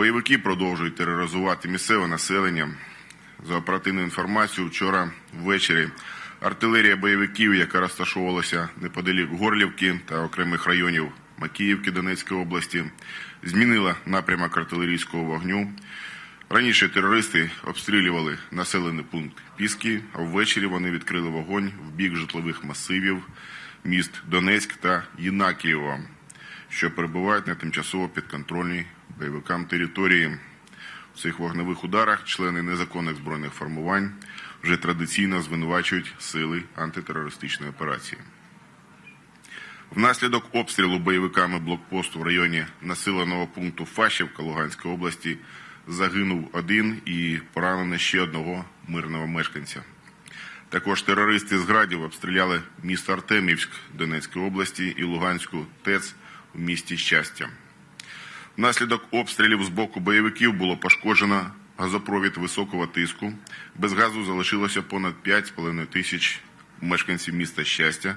Бойовики продовжують тероризувати місцеве населення. За оперативною інформацією, вчора ввечері артилерія бойовиків, яка розташовувалася неподалік Горлівки та окремих районів Макіївки Донецької області, змінила напрямок артилерійського вогню. Раніше терористи обстрілювали населений пункт Піски, а ввечері вони відкрили вогонь в бік житлових масивів міст Донецьк та Єнакієва, що перебувають на тимчасово підконтрольній бойовикам території. В цих вогневих ударах члени незаконних збройних формувань вже традиційно звинувачують сили антитерористичної операції. Внаслідок обстрілу бойовиками блокпосту в районі населеного пункту Фащівка Луганської області загинув один і поранено ще одного мирного мешканця. Також терористи з градів обстріляли місто Артемівськ Донецької області і Луганську ТЕЦ у місті Щастя. Внаслідок обстрілів з боку бойовиків було пошкоджено газопровід високого тиску. Без газу залишилося понад 5,5 тисяч мешканців міста Щастя,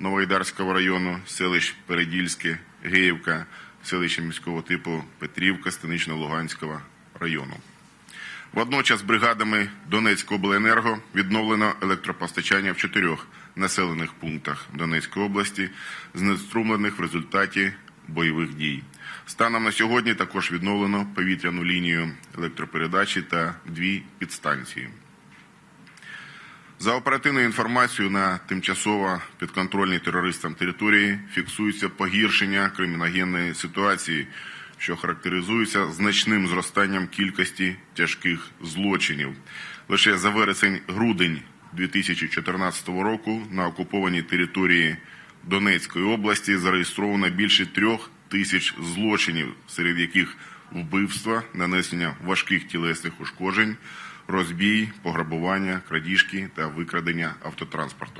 Новоайдарського району, селищ Передільське, Геївка, селища міського типу Петрівка, Станично-Луганського району. Водночас бригадами Донецького обленерго відновлено електропостачання в чотирьох населених пунктах Донецької області, знеструмлених в результаті бойових дій. Станом на сьогодні також відновлено повітряну лінію електропередачі та дві підстанції. За оперативною інформацією на тимчасово підконтрольній терористам території фіксується погіршення криміногенної ситуації, що характеризується значним зростанням кількості тяжких злочинів. Лише за вересень-грудень 2014 року на окупованій території Донецької області зареєстровано більше трьох тисяч злочинів, серед яких вбивства, нанесення важких тілесних ушкоджень, розбій, пограбування, крадіжки та викрадення автотранспорту.